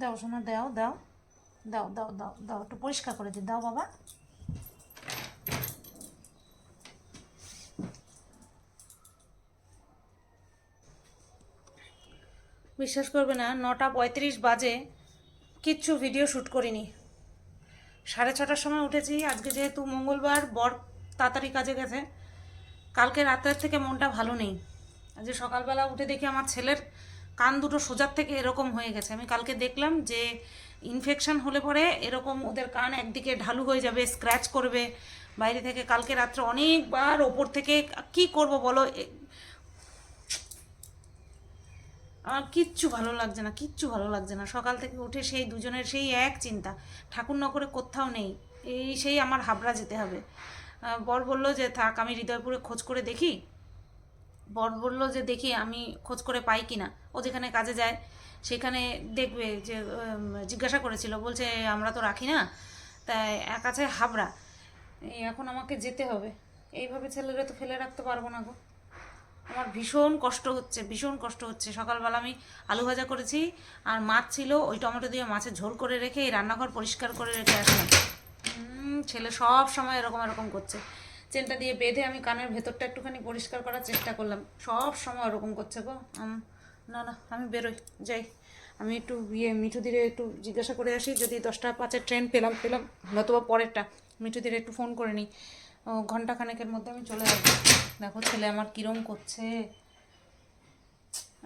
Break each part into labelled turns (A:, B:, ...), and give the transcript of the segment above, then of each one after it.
A: দাও শোনা দাও দাও। দাও দাও দাও দাও, একটু পরিষ্কার করে দিই। দাও বাবা। বিশ্বাস করবে না, নটা পঁয়ত্রিশ বাজে, কিচ্ছু ভিডিও শ্যুট করিনি। সাড়ে ছটার সময় উঠেছি, আজকে যেহেতু মঙ্গলবার, বর তাড়াতাড়ি কাজে গেছে। কালকে রাতের থেকে মনটা ভালো নেই। আজকে সকালবেলা উঠে দেখি আমার ছেলের কান দুটো সোজার থেকে এরকম হয়ে গেছে। আমি কালকে দেখলাম যে ইনফেকশন হলে পরে এরকম ওদের কান একদিকে ঢালু হয়ে যাবে স্ক্র্যাচ করবে। বাইরে থেকে কালকে রাত্রে অনেকবার ওপর থেকে কি করব বলো? আমার কিচ্ছু ভালো লাগছে না, কিচ্ছু ভালো লাগছে না। সকাল থেকে উঠে সেই দুজনের সেই এক চিন্তা, ঠাকুর ঠাকুরনগরে কোথাও নেই, এই সেই আমার হাবড়া যেতে হবে। বর বলল যে থাক, আমি হৃদয়পুরে খোঁজ করে দেখি। বর বলল যে, দেখি আমি খোঁজ করে পাই কিনা ও যেখানে কাজে যায়, সেখানে দেখবে যে জিজ্ঞাসা করেছিল, বলছে, আমরা তো রাখি না, তাই এক আছে হাবড়া। এখন আমাকে যেতে হবে। এইভাবে ছেলেরা তো ফেলে রাখতে পারব না গো। আমার ভীষণ কষ্ট হচ্ছে, ভীষণ কষ্ট হচ্ছে। সকালবেলা আমি আলু ভাজা করেছি, আর মাছ ছিল, ওই টমেটো দিয়ে মাছের ঝোল করে রেখে এই রান্নাঘর পরিষ্কার করে রেখে আসলাম। ছেলে সব সময় এরকম এরকম করছে। চেনটা দিয়ে বেঁধে আমি কানের ভেতরটা একটুখানি পরিষ্কার করার চেষ্টা করলাম। সব সময় ওরকম করছে গো। না না আমি বেরোই যাই। আমি একটু ইয়ে মিঠু দিরে একটু জিজ্ঞাসা করে আসি যদি দশটা পাঁচের ট্রেন পেলাম পেলাম নতুবা পরেরটা। মিঠু দিরে একটু ফোন করে নিই। ও, ঘণ্টা খানেকের মধ্যে আমি চলে আসব। দেখো ছেলে আমার কিরম করছে।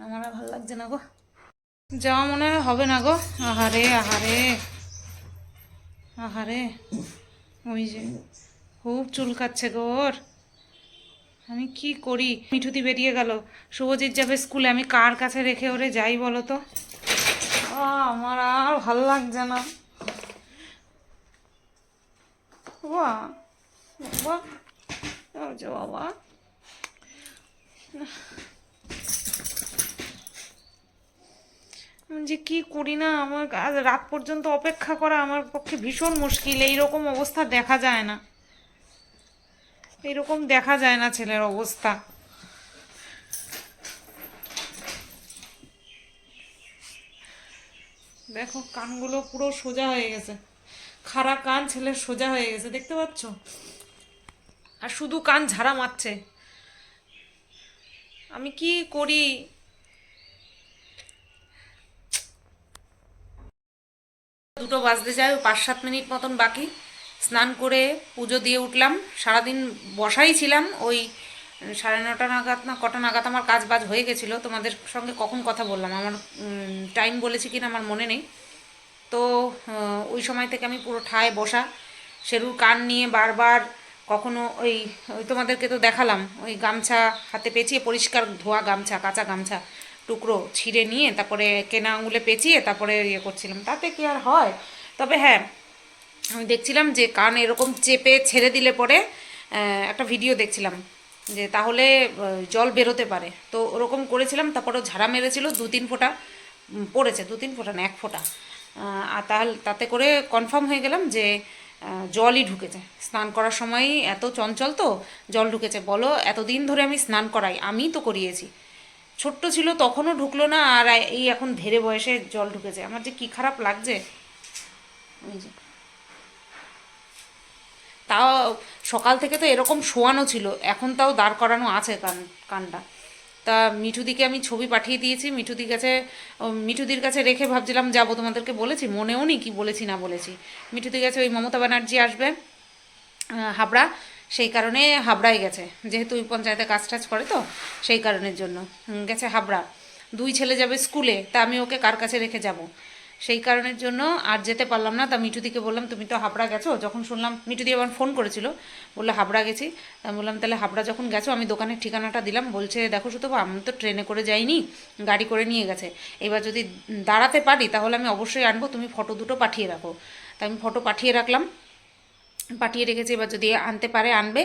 A: আমার ভালো লাগছে না গো। যাওয়া মনে হবে না গো। আহারে আহারে। আহারে। ওই যে খুব চুলকাচ্ছে গো ওর। আমি কি করি? মিঠুতি বেরিয়ে গেল। শুভজিৎ যাবে স্কুলে। আমি কার কাছে রেখে ওরে যাই বলো তো? আমার আর ভালো লাগছে না। বাবা যে কি করি না? আমার রাত পর্যন্ত অপেক্ষা করা আমার পক্ষে ভীষণ মুশকিল। এইরকম অবস্থা দেখা যায় না। এরকম দেখা যায় না ছেলের অবস্থা। দেখো, কানগুলো পুরো সোজা হয়ে গেছে। খাড়া কান ছেলের সোজা হয়ে গেছে, দেখতে পাচ্ছ? আর শুধু কান ঝাড়া মারছে। আমি কি করি? দুটো বাজতে যায়, পাঁচ সাত মিনিট মতন বাকি। স্নান করে পুজো দিয়ে উঠলাম। সারাদিন বসাই ছিলাম। ওই সাড়ে নটা নাগাদ না কটা নাগাদ আমার কাজ বাজ হয়ে গেছিল। তোমাদের সঙ্গে কখন কথা বললাম? আমার টাইম বলেছি কিনা আমার মনে নেই। তো ওই সময় থেকে আমি পুরো ঠায় বসা। শেরুর কান নিয়ে বারবার কখনো ওই ওই তোমাদেরকে তো দেখালাম। ওই গামছা হাতে পেঁচিয়ে পরিষ্কার ধোয়া গামছা, কাঁচা গামছা টুকরো ছিঁড়ে নিয়ে তারপরে কেনা আঙুলে পেঁচিয়ে তারপরে ইয়ে করছিলাম। তাতে কি আর হয়? তবে হ্যাঁ আমি দেখছিলাম যে কান এরকম চেপে ছেড়ে দিলে পরে একটা ভিডিও দেখছিলাম যে তাহলে জল বেরোতে পারে। তো ওরকম করেছিলাম তারপরে ঝাড়া মেরেছিল, দু তিন ফোঁটা পড়েছে, দু তিন ফোঁটা না, এক ফোঁটা। আর তাহলে তাতে করে কনফার্ম হয়ে গেলাম যে জলই ঢুকেছে। স্নান করার সময় এত চঞ্চল তো, জল ঢুকেছে। বলো, এতদিন ধরে আমি স্নান করাই, আমি তো করিয়েছি। ছোট্ট ছিল, তখনও ঢুকলো না, আর এই এখন ধেরে বয়সে জল ঢুকেছে। আমার যে কি খারাপ লাগছে। তাও সকাল থেকে তো এরকম শোয়ানো ছিল। এখন তাও দাঁড় করানো আছে কান, কানটা। তা মিঠুদিকে আমি ছবি পাঠিয়ে দিয়েছি। মিঠুদির কাছে মিঠুদির কাছে রেখে ভাবছিলাম যাব, তোমাদেরকে বলেছি। মনেও নি কি বলেছি, না বলেছি। মিঠুদির কাছে ওই মমতা ব্যানার্জি আসবে হাবড়া। সেই কারণে হাবড়ায় গেছে। যেহেতু ওই পঞ্চায়েতে কাজ টাজ করে তো, সেই কারণের জন্য। গেছে হাবড়া। দুই ছেলে যাবে স্কুলে, তা আমি ওকে কার কাছে রেখে যাব? সেই কারণের জন্য আর যেতে পারলাম না। তা মিঠুদিকে বললাম, তুমি তো হাবড়া গেছো? যখন শুনলাম, মিঠুদি আবার ফোন করেছিল, বলল, হাবড়া গেছি। তা বললাম, তাহলে হাবড়া যখন গেছো, আমি দোকানের ঠিকানাটা দিলাম। বলছে, দেখো শুধু আমি তো ট্রেনে করে যাইনি, গাড়ি করে নিয়ে গেছে। এবার যদি দাঁড়াতে পারি, তাহলে আমি অবশ্যই আনব, তুমি ফটো দুটো পাঠিয়ে রাখো। তা আমি ফটো পাঠিয়ে রাখলাম, পাঠিয়ে রেখেছি, এবার যদি আনতে পারে, আনবে।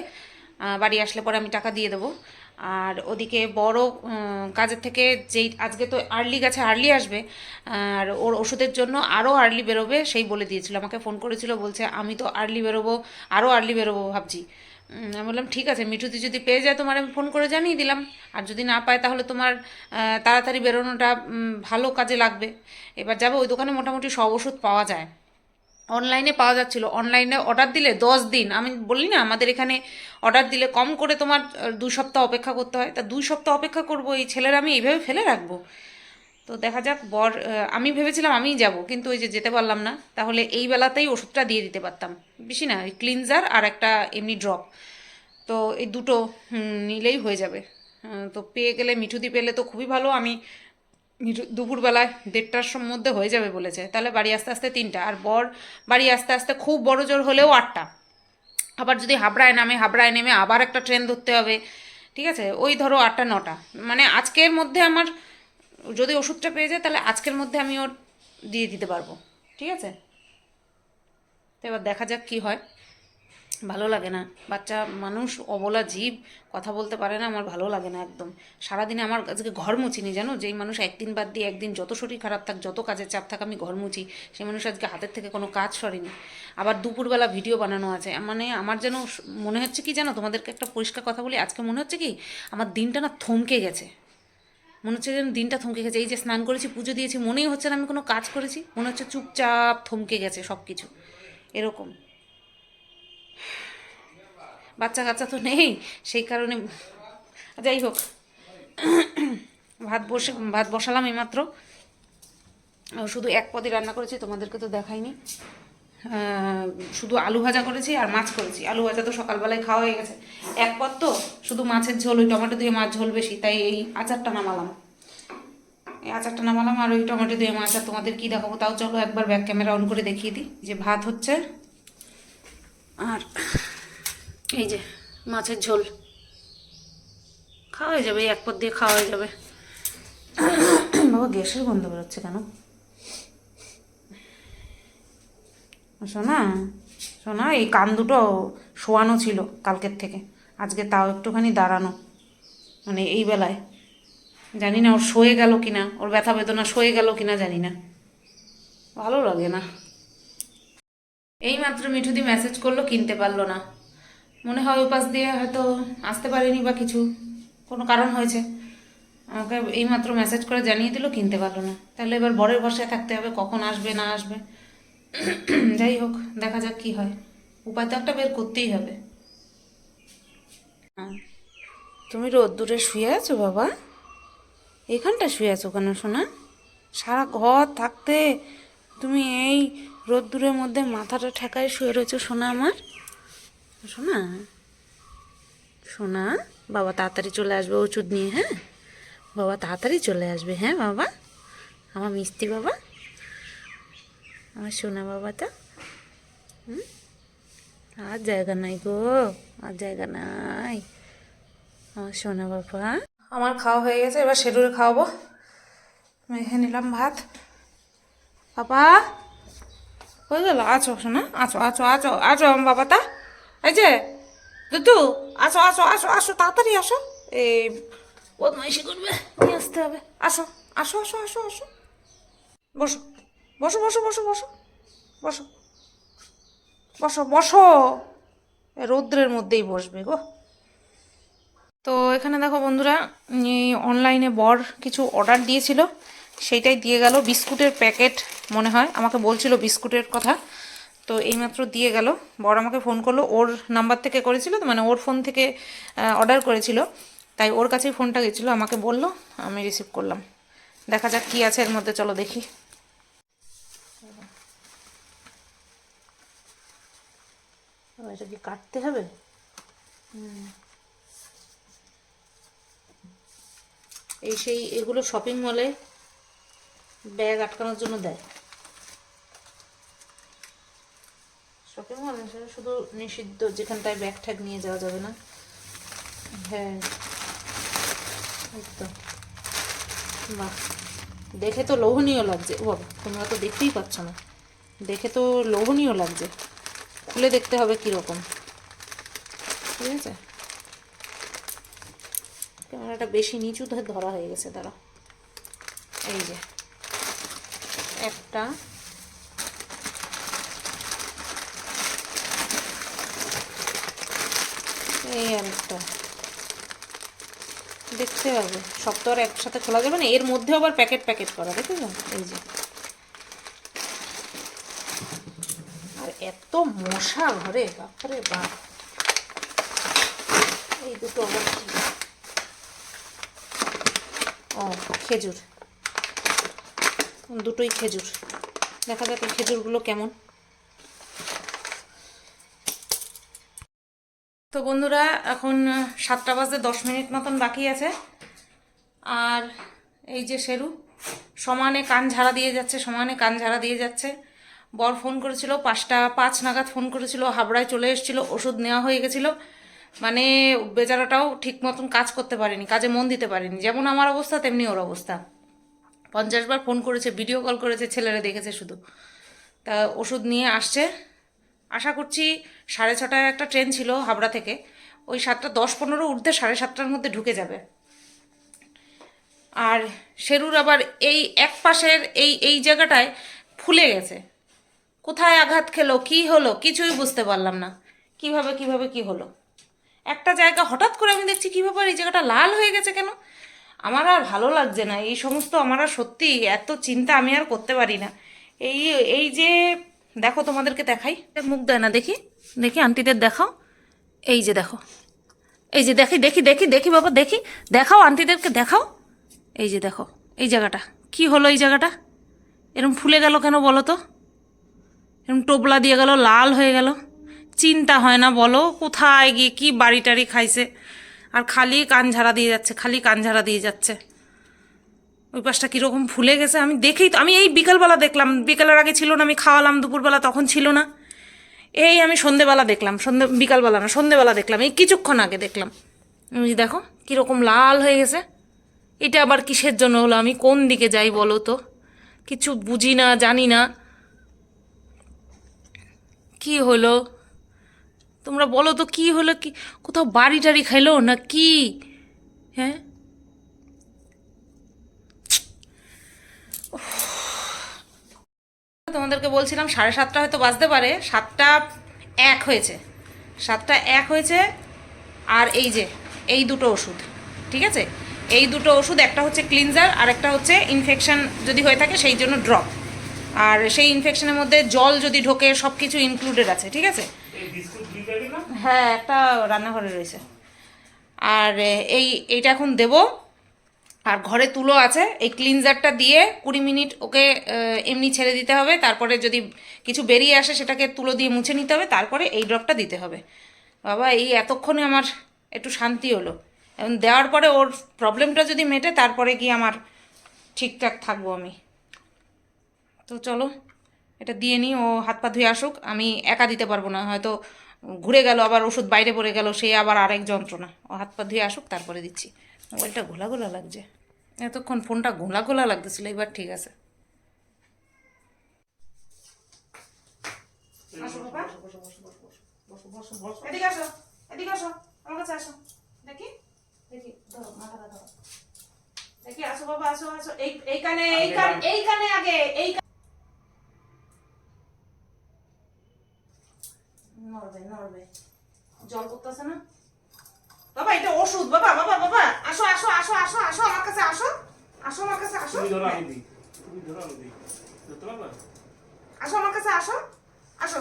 A: বাড়ি আসলে পরে আমি টাকা দিয়ে দেবো। আর ওদিকে বড় কাজের থেকে যেই, আজকে তো আর্লি গেছে আর্লি আসবে, আর ওর ওষুধের জন্য আরও আর্লি বেরোবে, সেই বলে দিয়েছিল, আমাকে ফোন করেছিল, বলছে আমি তো আর্লি বেরোবো আরও আর্লি বেরোবো ভাবছি। আমি বললাম, ঠিক আছে মিঠুদি যদি পেয়ে যায় তোমার, আমি ফোন করে জানিয়ে দিলাম। আর যদি না পায়, তাহলে তোমার তাড়াতাড়ি বেরোনোটা ভালো কাজে লাগবে। এবার যাবে, ওই দোকানে মোটামুটি সব ওষুধ পাওয়া যায়। অনলাইনে পাওয়া যাচ্ছিল। অনলাইনে অর্ডার দিলে দশ দিন। আমি বলি না, আমাদের এখানে অর্ডার দিলে কম করে তোমার দুই সপ্তাহ অপেক্ষা করতে হয়। তা দুই সপ্তাহ অপেক্ষা করব, এই ছেলের আমি এইভাবে ফেলে রাখব? তো দেখা যাক, বর আমি ভেবেছিলাম আমিই যাব, কিন্তু ওই যে যেতে পারলাম না। তাহলে এই বেলাতেই ওষুধটা দিয়ে দিতে পারতাম। বেশি না ক্লিনজার আর একটা এমনি ড্রপ তো এই দুটো নিলেই হয়ে যাবে। তো পেয়ে গেলে, মিঠুদি পেলে তো খুবই ভালো। আমি দুপুরবেলায় দেড়টার মধ্যে হয়ে যাবে বলেছে। তাহলে বাড়ি আস্তে আস্তে তিনটা। আর বর, বাড়ি আস্তে আস্তে খুব বড় জোর হলেও আটটা। আবার যদি হাবড়ায় নামে, হাবড়ায় নেমে আবার একটা ট্রেন ধরতে হবে। ঠিক আছে? ওই ধরো আটটা, নটা। মানে আজকের মধ্যে আমার যদি ওষুধটা পেয়ে যায়, তাহলে আজকের মধ্যে আমি ওর দিয়ে দিতে পারব। ঠিক আছে? তো এবার দেখা যাক কি হয়। ভালো লাগে না। বাচ্চা মানুষ অবলা জীব, কথা বলতে পারে না, আমার ভালো লাগে না একদম। সারাদিনে আমার আজকে ঘর মুছিনি জানো? যেই মানুষ একদিন বাদ দিয়ে একদিন যত শরীর খারাপ থাক, যত কাজের চাপ থাক, আমি ঘর মুছি। সেই মানুষ আজকে হাতের থেকে কোনো কাজ সরেনি। আবার দুপুরবেলা ভিডিও বানানো আছে। মানে আমার যেন মনে হচ্ছে কি জানো? তোমাদেরকে একটা পরিষ্কার কথা বলি, আজকে মনে হচ্ছে কি? আমার দিনটা না থমকে গেছে। মনে হচ্ছে যেন দিনটা থমকে গেছে। এই যে স্নান করেছি, পুজো দিয়েছি, মনেই হচ্ছে না আমি কোনো কাজ করেছি। মনে হচ্ছে চুপচাপ থমকে গেছে সব কিছু এরকম। বাচ্চা কাচ্চা তো নেই, সেই কারণে যাই হোক, ভাত বসে, ভাত বসালাম এইমাত্র। শুধু এক পদে রান্না করেছি, তোমাদেরকে তো দেখাইনি। শুধু আলু ভাজা করেছি আর মাছ করেছি। আলু ভাজা তো সকালবেলায় খাওয়া হয়ে গেছে। এক পদ তো, শুধু মাছের ঝোল, ওই টমেটো দিয়ে মাছ ঝোল বেশি, তাই এই আচারটা নামালাম। এই আচারটা নামালাম আর ওই টমেটো দিয়ে মাছ, আর তোমাদের কি দেখাবো, তাও চলো একবার ব্যাক ক্যামেরা অন করে দেখিয়ে দিই, যে ভাত হচ্ছে। আর এই যে মাছের ঝোল। খাওয়া যাবে এক পর দিয়ে খাওয়া যাবে। বাবা, গ্যাসের গন্ধ বেরোচ্ছে কেন? শোনা শোনা এই কান দুটো শোয়ানো ছিল কালকের থেকে। আজকে তাও একটুখানি দাঁড়ানো মানে এই বেলায়। জানি না ওর শোয়ে গেল কিনা, ওর ব্যথা বেদনা সয়ে গেল কিনা জানি না। ভালো লাগে না। এই মাত্র মিঠুদি মেসেজ করল, কিনতে পারল না। মনে হয় ওই পাশ দিয়ে হয়তো আসতে পারেনি বা কিছু, কোনো কারণ হয়েছে। আমাকে এইমাত্র মেসেজ করে জানিয়ে দিল, কিনতে পারল না। তাহলে এবার বরের বসায় থাকতে হবে, কখন আসবে, না আসবে। যাই হোক, দেখা যাক কি হয়। উপায় তো একটা বের করতেই হবে। হ্যাঁ। তুমি রোদ্দুরে শুয়ে আছো, বাবা? এখানটা শুয়ে আছো কেন শোনা সারা ঘর থাকতে তুমি এই রোদ্দুরের মধ্যে মাথাটা ঠেকায় শুয়ে রয়েছে সোনা আমার। সোনা? সোনা? বাবা তাড়াতাড়ি চলে আসবে ওষুধ নিয়ে হ্যাঁ? বাবা তাড়াতাড়ি চলে আসবে হ্যাঁ বাবা? আমার মিষ্টি বাবা? আমার সোনা বাবাটা? হুম? আর জায়গা নাই গো, আর জায়গা নাই। আমার সোনা বাবা। আমার খাওয়া হয়ে গেছে, এবার শেডুলে খাওয়াবো। মেখে নিলাম ভাত। বাবা হয়ে গেল আছো শোনা, আছো আছো আছো আছো আমার বাবাটা। এই যে, দুদু আসো আসো আসো আসো তাড়াতাড়ি আসো। এই বদমাইশি করবে, নিয়ে আসতে হবে। আসো আসো আসো আসো আসো। বসো বসো বসো বসো বসো বসো বসো বসো। রৌদ্রের মধ্যেই বসবে গো। তো এখানে দেখো বন্ধুরা অনলাইনে বর কিছু অর্ডার দিয়েছিল। সেইটাই দিয়ে গেল। বিস্কুটের প্যাকেট মনে হয়। আমাকে বলছিল বিস্কুটের কথা। তো এইমাত্র দিয়ে গেল। বর আমাকে ফোন করল। ওর নাম্বার থেকে করেছিল তো মানে ওর ফোন থেকে অর্ডার করেছিল। তাই ওর কাছেই ফোনটা গেছিল। আমাকে বলল, আমি রিসিভ করলাম। দেখা যাক কী আছে এর মধ্যে। চলো দেখি। এটা কি কাটতে হবে? এই সেই, এগুলো শপিং মলে ব্যাগ আটকানোর জন্য দেয়। শপিং মল শুধু নিষিদ্ধ যেখানটায় ব্যাগ ঠ্যাগ নিয়ে যাওয়া যাবে না। হ্যাঁ। তো বাহ। দেখে তো লোভনীয় লাগছে। ও বাবা তোমরা তো দেখতেই পাচ্ছ না। দেখে তো লোভনীয় লাগছে। খুলে দেখতে হবে কীরকম। ঠিক আছে? ক্যামেরাটা বেশি নিচু ধরে ধরা হয়ে গেছে তারা এই যে। একটা। এই আরেকটা। দেখতে হবে সব তো আর একসাথে খোলা যাবে না, এর মধ্যে আবার প্যাকেট প্যাকেট করা, দেখেছ? এই যে। আর এত মশা ঘরে, বাপরে বাপ। এই দুটো আবার ও, খেজুর। দুটোই খেজুর। দেখা যাক খেজুরগুলো কেমন। তো বন্ধুরা, এখন সাতটা বাজতে দশ মিনিট মতন বাকি আছে। আর এই যে শেরু, সমানে কান ঝাড়া দিয়ে যাচ্ছে, সমানে কান ঝাড়া দিয়ে যাচ্ছে। বর ফোন করেছিল, পাঁচটা, পাঁচ নাগাদ ফোন করেছিল, হাবড়ায় চলে এসেছিল, ওষুধ নেওয়া হয়ে গেছিল। মানে বেচারাটাও ঠিক মতন কাজ করতে পারেনি, কাজে মন দিতে পারেনি। যেমন আমার অবস্থা, তেমনি ওর অবস্থা। পঞ্চাশ বার ফোন করেছে ভিডিও কল করেছে, ছেলেরা দেখেছে শুধু। তা ওষুধ নিয়ে আসছে। আশা করছি সাড়ে ছটায় একটা ট্রেন ছিল হাবড়া থেকে। ওই সাতটা, দশ পনেরো উঠতে সাড়ে সাতটার মধ্যে ঢুকে যাবে। আর শেরুর আবার এই এক পাশের এই এই জায়গাটায় ফুলে গেছে। কোথায় আঘাত খেলো, কি হলো, কিছুই বুঝতে পারলাম না। কীভাবে কীভাবে, কি হলো? একটা জায়গা হঠাৎ করে আমি দেখছি, কী ব্যাপার, এই জায়গাটা লাল হয়ে গেছে কেন? আমার আর ভালো লাগছে না। এই সমস্ত আমার আর সত্যি এত চিন্তা আমি আর করতে পারি না। এই এই যে, দেখো তোমাদেরকে দেখাই। মুখ দেয় না, দেখি। দেখি, আন্টিদের দেখাও। এই যে দেখো। এই যে দেখি দেখি দেখি দেখি বাবা, দেখি। দেখাও, আন্টিদেরকে দেখাও। এই যে দেখো, এই জায়গাটা। কি হলো এই জায়গাটা? এরম ফুলে গেল কেন বলো তো? এরম টোপলা দিয়ে গেল, লাল হয়ে গেল। চিন্তা হয় না, বলো। কোথায় গিয়ে কি বাড়ি টাড়ি খাইছে? আর খালি কান ঝাড়া দিয়ে যাচ্ছে, খালি কান ঝাড়া দিয়ে যাচ্ছে। ওই পাশটা কীরকম ফুলে গেছে, আমি দেখেই তো আমি এই বিকালবেলা দেখলাম। বিকালের আগে ছিল না, আমি খাওয়ালাম দুপুরবেলা, তখন ছিল না। এই আমি সন্ধেবেলা দেখলাম, সন্ধে বিকালবেলা না, সন্ধেবেলা দেখলাম, এই কিছুক্ষণ আগে দেখলাম। দেখো, কীরকম লাল হয়ে গেছে। এটা আবার কিসের জন্য হলো? আমি কোন দিকে যাই বলো তো? কিছু বুঝি না, জানি না। কি হলো? তোমরা বলো তো কি হলো কি? কোথাও বাড়ি টাড়ি খাইলো না কি? হ্যাঁ? তোমাদেরকে বলছিলাম সাড়ে সাতটা হয়তো বাজতে পারে। সাতটা এক হয়েছে। সাতটা এক হয়েছে। আর এই যে, এই দুটো ওষুধ, ঠিক আছে? এই দুটো ওষুধ, একটা হচ্ছে ক্লিনজার আর একটা হচ্ছে ইনফেকশান যদি হয়ে থাকে সেই জন্য ড্রপ আর সেই ইনফেকশনের মধ্যে জল যদি ঢোকে সব কিছু ইনক্লুডেড আছে, ঠিক আছে? হ্যাঁ একটা রান্নাঘরে রয়েছে। আর এই, এইটা এখন দেব। আর ঘরে তুলো আছে। এই ক্লিনজারটা দিয়ে কুড়ি মিনিট ওকে এমনি ছেড়ে দিতে হবে। তারপরে যদি কিছু বেরিয়ে আসে, সেটাকে তুলো দিয়ে মুছে নিতে হবে। তারপরে এই ড্রপটা দিতে হবে। বাবা, এই এতক্ষণে আমার একটু শান্তি হলো। এবং দেওয়ার পরে ওর প্রবলেমটা যদি মেটে, তারপরে গিয়ে আমার ঠিকঠাক থাকব আমি। তো চলো, এটা দিয়ে নিই। ও হাত পা ধুয়ে আসুক। আমি একা দিতে পারব না। হয়তো ঘুরে গেল, আবার ওষুধ বাইরে পড়ে গেল, সে আবার আরেক যন্ত্রণা। ও হাত পা ধুয়ে আসুক, তারপরে দিচ্ছি। মোবাইলটা ঘোলা ঘোলা লাগছে। এতক্ষণ ফোনটা ঘোলা ঘোলা লাগতেছিল, এবার ঠিক আছে। দেখি? দেখি, আসো বাবা, আসো আসো। এই, এইখানে এইখানে এইখানে আগে, এই নড়বে নড়বে। জল করতেছে না? বাবা এটা ওষুধ বাবা বাবা বাবা। আসো আসো আসো আসো আসো আমার কাছে আসো। আসো আমার কাছে আসো।
B: তুমি ধরো আমি দিই। তুমি ধরো আমি দিই। ধরতে পারবা?
A: আসো আমার কাছে আসো। আসো।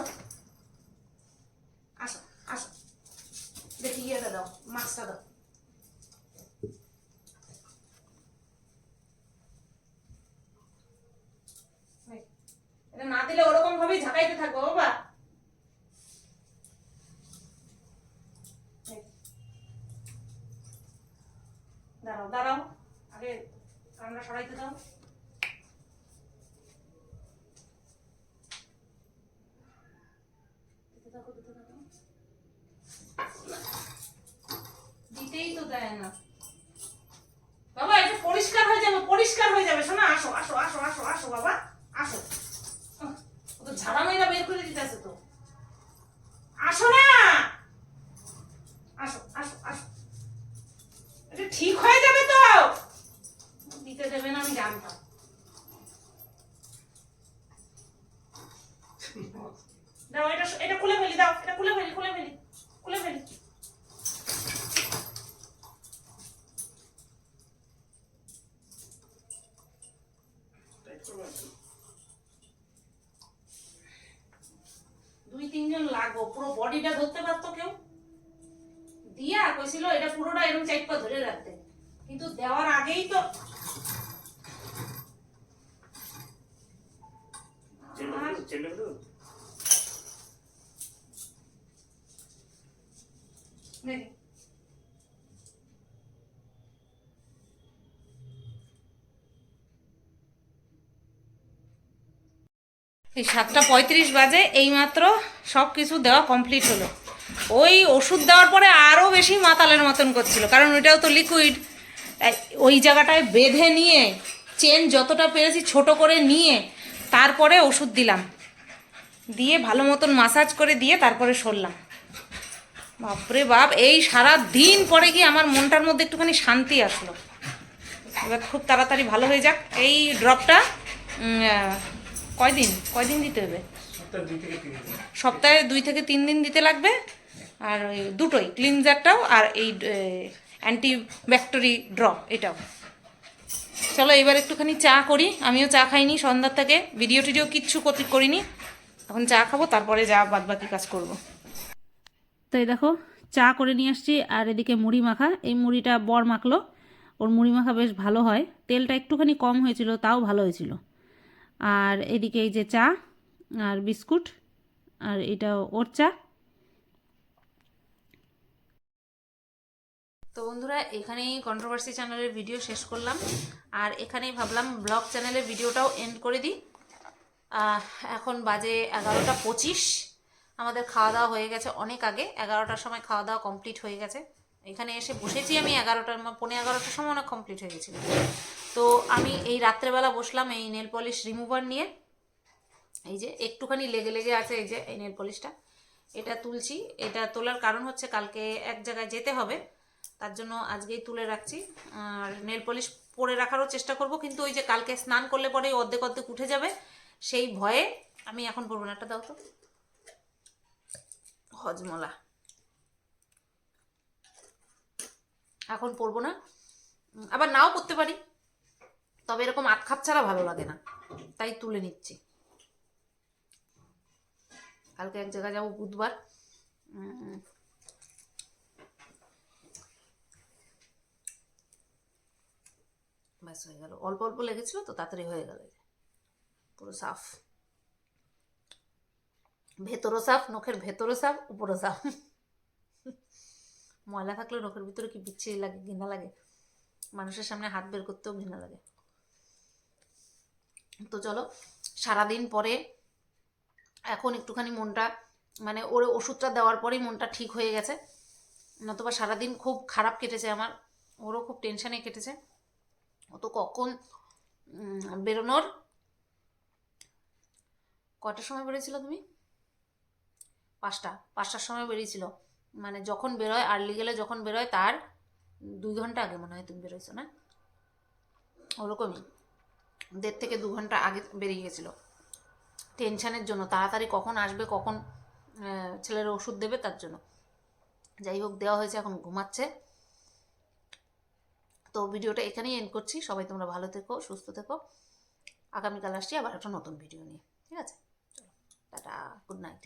A: আসো আসো। দেখি ইয়েটা দাও মাস্কটা দাও। এটা না দিলে ওরকম ভাবেই ঝাঁকাইতে থাকব বাবা এই। দাঁড়াও দাঁড়াও আগে কানটা সরাইতে দাও দিতে থাকো, দিতে থাকো। দিতেই তো দেয় না বাবা এটা পরিষ্কার হয়ে যাবে পরিষ্কার হয়ে যাবে শোনা আসো আসো আসো আসো আসো বাবা আসো উহ, ও তো ঝাড়া মেয়েরা বের করে দিতেছে তো। আসো কিন্তু দেওয়ার আগেই তো। এই সাতটা পঁয়ত্রিশ বাজে এইমাত্র সব কিছু দেওয়া কমপ্লিট হলো। ওই ওষুধ দেওয়ার পরে আরও বেশি মাতালের মতন করছিল কারণ ওইটাও তো লিকুইড ওই জায়গাটায় বেঁধে নিয়ে চেন যতটা পেরেছি ছোট করে নিয়ে তারপরে ওষুধ দিলাম। দিয়ে ভালো মতন মাসাজ করে দিয়ে তারপরে সরলাম। বাপরে বাপ এই সারা দিন পরে গিয়ে আমার মনটার মধ্যে একটুখানি শান্তি আসলো। এবার খুব তাড়াতাড়ি ভালো হয়ে যাক। এই ড্রপটা কয়দিন? কয়দিন দিতে হবে?
B: সপ্তাহে দুই থেকে তিন দিন।
A: দিতে লাগবে। আর ওই দুটোই ক্লিনজারটাও আর এই অ্যান্টি ব্যাকটেরি ড্রপ এটাও। চলো এবার একটুখানি চা করি। আমিও চা খাইনি, সন্ধ্যার থেকে। ভিডিও টিডিও কিচ্ছু করিনি। এখন চা খাব, তারপরে যা বাদ বাকি কাজ করব। তো এই দেখো, চা করে নিয়ে আসছি, আর এদিকে মুড়ি মাখা। এই মুড়িটা বর মাখলো। ওর মুড়ি মাখা বেশ ভালো হয়। তেলটা একটুখানি কম হয়েছিল, তাও ভালো হয়েছিল। আর এদিকে এই যে চা, আর বিস্কুট, আর এটা ওর চা। তো বন্ধুরা, এখানেই কন্ট্রোভার্সি চ্যানেলের ভিডিও শেষ করলাম। আর এখানেই ভাবলাম ব্লগ চ্যানেলের ভিডিওটাও এন্ড করে দিই। এখন বাজে এগারোটা পঁচিশ। আমাদের খাওয়া দাওয়া হয়ে গেছে অনেক আগে। এগারোটার সময় খাওয়া দাওয়া কমপ্লিট হয়ে গেছে। এখানে এসে বসেছি আমি এগারোটার মা- পৌনে এগারোটার সময় অনেক কমপ্লিট হয়ে গেছিল। তো আমি এই রাত্রেবেলা বসলাম এই নেল পলিশ রিমুভার নিয়ে। এই যে একটুখানি লেগে লেগে আছে এই যে এই নেল পলিশটা এটা তুলছি। এটা তোলার কারণ হচ্ছে কালকে এক জায়গায় যেতে হবে। তার জন্য আজকেই তুলে রাখছি। আর নেল পলিশ পরে রাখারও চেষ্টা করব, কিন্তু ওই যে কালকে স্নান করলে পরে অর্ধেক অর্ধেক উঠে যাবে, সেই ভয়ে আমি এখন পরবো না। একটা দাও তো। হজমলা। এখন পরবো না। আবার নাও করতে পারি। তবে এরকম আটখাপ ছাড়া ভালো লাগে না। তাই তুলে নিচ্ছি। কালকে এক জায়গায় যাব বুধবার। ব্যাস হয়ে গেল। অল্প অল্প লেগেছিল তো তাড়াতাড়ি হয়ে গেল পুরো সাফ। ভেতরও সাফ, নখের ভেতরও সাফ, উপরও সাফ। ময়লা থাকলে নখের ভিতরে কি বিচ্ছিরি লাগে, ঘৃণা লাগে? মানুষের সামনে হাত বের করতেও ঘৃণা লাগে। তো চলো, সারাদিন পরে এখন একটুখানি মনটা মানে ওর ওষুধটা দেওয়ার পরেই মনটা ঠিক হয়ে গেছে। নতুবা সারাদিন খুব খারাপ কেটেছে আমার, ওরও খুব টেনশানে কেটেছে। ও তো কখন বেরোনোর। কটার সময় বেরিয়েছিল তুমি? পাঁচটা, পাঁচটার সময় বেরিয়েছিল। মানে যখন বেরোয় আর্লি গেলে যখন বেরোয়, তার দুই ঘণ্টা আগে মনে হয় তুমি বেরোইছো না? ওরকমই। দেড় থেকে দু ঘণ্টা আগে বেরিয়ে গেছিল। টেনশানের জন্য। তাড়াতাড়ি কখন আসবে, কখন ছেলের ওষুধ দেবে, তার জন্য। যাই হোক, দেওয়া হয়েছে, এখন ঘুমাচ্ছে। তো ভিডিওটা এখানেই এন্ড করছি। সবাই তোমরা ভালো থেকো, সুস্থ থেকো। আগামীকাল আসছি আবার একটা নতুন ভিডিও নিয়ে। ঠিক আছে? চলো, টাটা গুড নাইট